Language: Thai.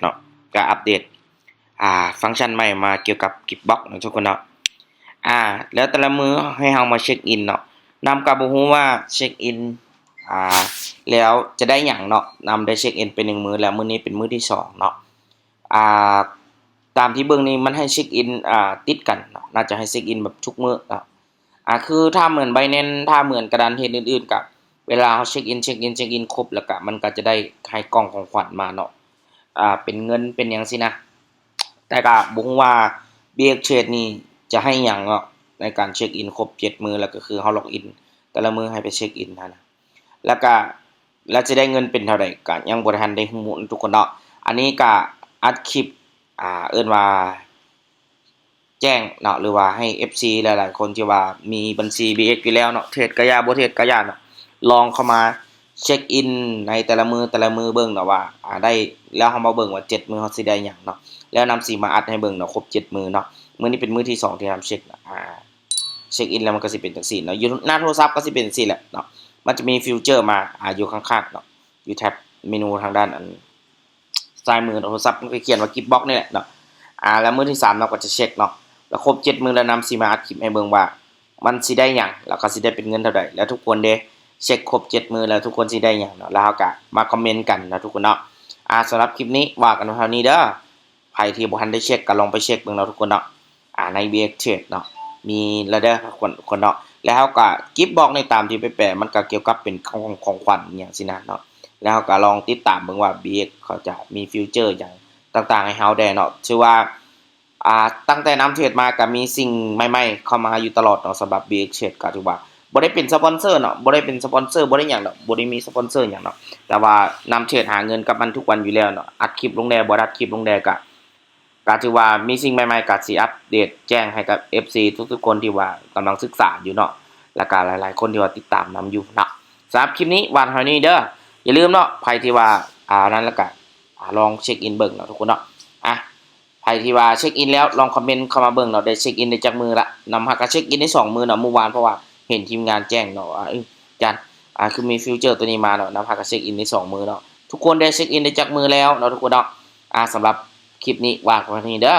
เนาะก็อัปเดตอ่าฟังก์ชันใหม่มาเกี่ยวกับกิฟบ็อกนะทุกคนเนาะอ่าแล้วแต่ละมือให้เฮามาเช็คอินเนาะนำกับบ่ฮู้ว่าเช็คอินอ่าแล้วจะได้หยังเนาะนำได้เช็คอินเป็นหนึ่งมือแล้วมือนี้เป็นมือที่สองเนาะอ่าตามที่เบิ่งนี่มันให้เช็คอินอ่าติดกันเนาะน่าจะให้เช็คอินแบบทุกมือเนาะอ่าคือถ้าเหมือน Binance ถ้าเหมือนกระดานเฮ็ดอื่นๆกับเวลาเฮาเช็คอินเช็คอินเช็คอินครบแล้วก็มันก็จะได้ให้กล่องของขวัญมาเนาะ อ่าเป็นเงินเป็นหยังสินะ แต่ก็บ่ฮู้ว่า BX Trade นี่จะให้หยังเนาะในการเช็คอินครบ7มื้อแล้วก็คือเฮาล็อกอิน แต่ละมือให้ไปเช็คอินนั่นะแล้วก็แล้วจะได้เงินเป็นเท่าใดก็ยังบ่ทันได้ฮู้ทุกคนเนาะอันนี้ก็อัดคลิปอ่าเอิ้นว่าแจ้งเนาะหรือว่าให้ FC หลาย ๆ คนที่ว่ามีบัญชี BX อยู่แล้วเนาะเทรดกระยาบ่เทรดกระยาเนาะลองเข้ามา เช็คอินในแต่ละมือแต่ละมือเบิ่งเนาะว่าอ่าได้แล้วเฮามาเบิ่งว่า7มื้อเฮาสิได้หยังเนาะแล้วนำสิมาอัดให้เบิ่งเนาะครบ7มื้อเนาะมื้อนี้เป็นมื้อที่สองที่ทำเช็คอ่าเช็คอินแล้วมันก็สิเป็นจังซี่เนาะอยู่หน้าโทรศัพท์ก็สิเป็นจังซี่แหละเนาะมันจะมีฟิวเจอร์มาอ่าอยู่ข้างๆเนาะอยู่แท็บเมนูทางด้านอันซ้ายมือโทรศัพท์มันก็เขียนว่ากิฟบ็อกนี่แหละเนาะอ่าแล้วมื้อที่สามเราก็จะเช็คเนาะแล้วครบเจ็ดมือแล้วนำสิมาอัดคลิปให้เบิ่งว่า มันสิได้หยังแล้วก็สิได้เป็นเงินเท่าใดแล้วทุกคนเด้ เช็คครบเจ็ดมือแล้วทุกคนสิได้หยังเนาะแล้วก็มาคอมเมนต์กันนะทุกคนเนาะอ่าสำหรับคลิปนี้ว่ากันเท่านี้เด้อใครที่บ่ทันได้เช็คก็ลองไปเช็คเบิ่งเนาะทุกคนเนาะอ่าใน BX Trade เนาะมีแล้วเด้อคนคนเนาะแล้วก็กิฟบอกในตามที่ไปแปลมันก็เกี่ยวกับเป็นของของขวัญอย่างสินะเนาะแล้วก็ลองติดตามเบิ่งว่า BX เขาจะมีฟิวเจอร์หยังต่างๆให้เฮาได้เนาะชื่อว่าอ่าตั้งแต่น้ำเทรดมาก็มีสิ่งใหม่ๆเข้ามาอยู่ตลอดเนาะสำหรับ BX Trade ก็ถือว่า บ่ได้เป็นสปอนเซอร์เนาะบ่ได้เป็นสปอนเซอร์บ่ได้หยังดอกบ่ได้มีสปอนเซอร์หยังเนาะแต่ว่าน้ำเทรดหาเงินกับมันทุกวันอยู่แล้วเนาะอัดคลิปลงแดบ่อัดคลิปลงแดก็ก็ถือว่ามีสิ่งใหม่ๆก็สิอัปเดตแจ้งให้กับ FC ทุกๆคนที่ว่ากำลังศึกษาอยู่เนาะแล้วก็หลายๆ คนที่ว่าติดตามนํอยู่เนาะสำหรับคลิปนี้วานเท่านี้เด้ออย่าลืมเนาะใครที่ว่าอ่านั้นแล้วก็อ่าลองเช็คอินเบิ่งเนาะทุกคนเนาะอะใครที่ว่าเช็คอินแล้วลองคอมเมนต์เข้ามาเบิ่งเนาะได้เช็คอินได้จากมือละนำหักเช็คอินได้สองมือเนาะเมื่อวานเพราะว่า เห็นทีมงานแจ้งเนาะว่าเอ้ยจันอ่าคือมีฟิวเจอร์ตัวนี้มาเนาะนำหักก็เช็คอินในสองมือเนาะทุกคนได้เช็คอินได้จากมือแล้วเนาะทุกคนเนาะอ่าสำหรับคลิปนี้วางไว้ที่นี้เด้อ